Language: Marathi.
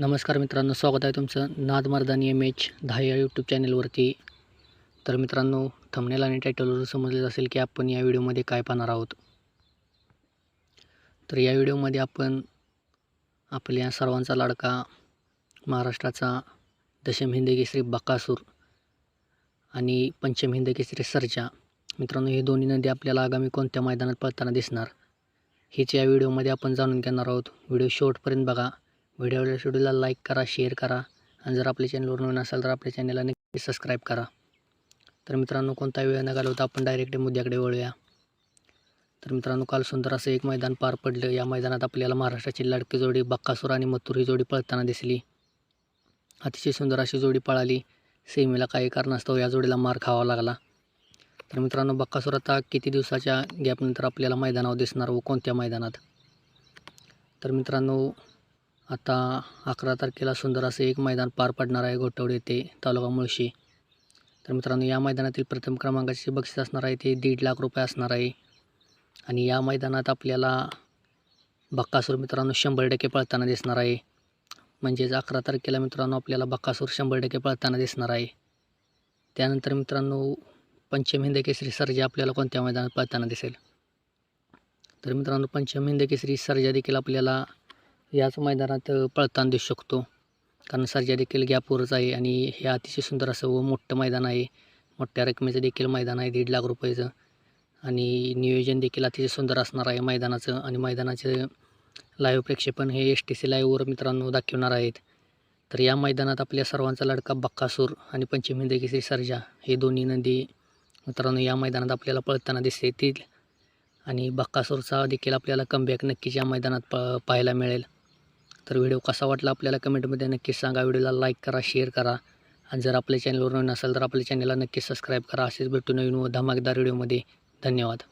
नमस्कार मित्रांनो स्वागत आहे तुमचं नाद मर्दानी एम एच दहा या यूट्यूब चॅनलवरती. तर मित्रांनो थंबनेल आणि टायटलवर समजलेच असेल की आपण या व्हिडिओमध्ये काय पाहणार आहोत. तर या व्हिडिओमध्ये आपण आपल्या सर्वांचा लाडका महाराष्ट्राचा दशम हिंद केसरी बकासूर आणि पंचम हिंद केसरी सर्जा. मित्रांनो हे दोन्ही नदी आपल्याला आगामी कोणत्या मैदानात पळताना दिसणार हेच या व्हिडिओमध्ये आपण जाणून घेणार आहोत. व्हिडिओ शेवटपर्यंत बघा. व्हिडिओ व्हिडिओला लाईक करा शेअर करा आणि जर आपल्या चॅनलवर नवीन असाल तर आपल्या चॅनलला नक्की सबस्क्राईब करा. तर मित्रांनो कोणता वेळ न घालवता आपण डायरेक्ट मुद्द्याकडे वळूया. तर मित्रांनो काल सुंदर असं एक मैदान पार पडलं. या मैदानात आपल्याला महाराष्ट्राची लाडकी जोडी बक्कासूर आणि मथुर ही जोडी पळताना दिसली. अतिशय सुंदर अशी जोडी पळाली. सेमीला काही कारणास्तव या जोडीला मार खावा लागला. तर मित्रांनो बक्कासूर आता किती दिवसाच्या गॅपनंतर आपल्याला मैदानावर दिसणार व कोणत्या मैदानात? तर मित्रांनो आता अकरा तारखेला सुंदर असं एक मैदान पार पडणार आहे घोटवडे येथे तालुका मुळशी. तर मित्रांनो या मैदानातील प्रथम क्रमांकाचे बक्षीस असणार आहे ते दीड लाख रुपये असणार आहे. आणि या मैदानात आपल्याला बक्कासूर मित्रांनो शंभर टक्के पळताना दिसणार आहे. म्हणजेच अकरा तारखेला मित्रांनो आपल्याला बक्कासूर शंभर टक्के पळताना दिसणार आहे. त्यानंतर मित्रांनो पंचम हिंद केसरी सर्जा आपल्याला कोणत्या मैदानात पळताना दिसेल? तर मित्रांनो पंचम हिंद केसरी सर्जा देखील आपल्याला याच मैदानात पळताना दिसू शकतो. कारण सर्जा देखील गॅपवरच आहे आणि हे अतिशय सुंदर असं व मोठं मैदान आहे. मोठ्या रकमेचं देखील मैदान आहे दीड लाख रुपयाचं. आणि नियोजन देखील अतिशय सुंदर असणार आहे मैदानाचं. आणि मैदानाचं लाईव्ह प्रेक्षेपण हे एस टी सी लाईव्हवर मित्रांनो दाखवणार आहेत. तर या मैदानात आपल्या सर्वांचा लडका बक्कासूर आणि पंचमी केसरी सर्जा हे दोन्ही नदी मित्रांनो या मैदानात आपल्याला पळताना दिसते येतील आणि बक्कासूरचा देखील आपल्याला कमबॅक नक्कीच या मैदानात प पाहायला मिळेल. तर व्हिडिओ कसा वाटला आपल्याला कमेंटमध्ये नक्कीच सांगा. व्हिडिओला लाईक करा शेअर करा. आणि जर आपल्या चॅनलवर नवीन असेल तर आपल्या चॅनलला नक्कीच सबस्क्राईब करा. असेच भेटू नवीन व धमाकेदार व्हिडिओमध्ये धन्यवाद.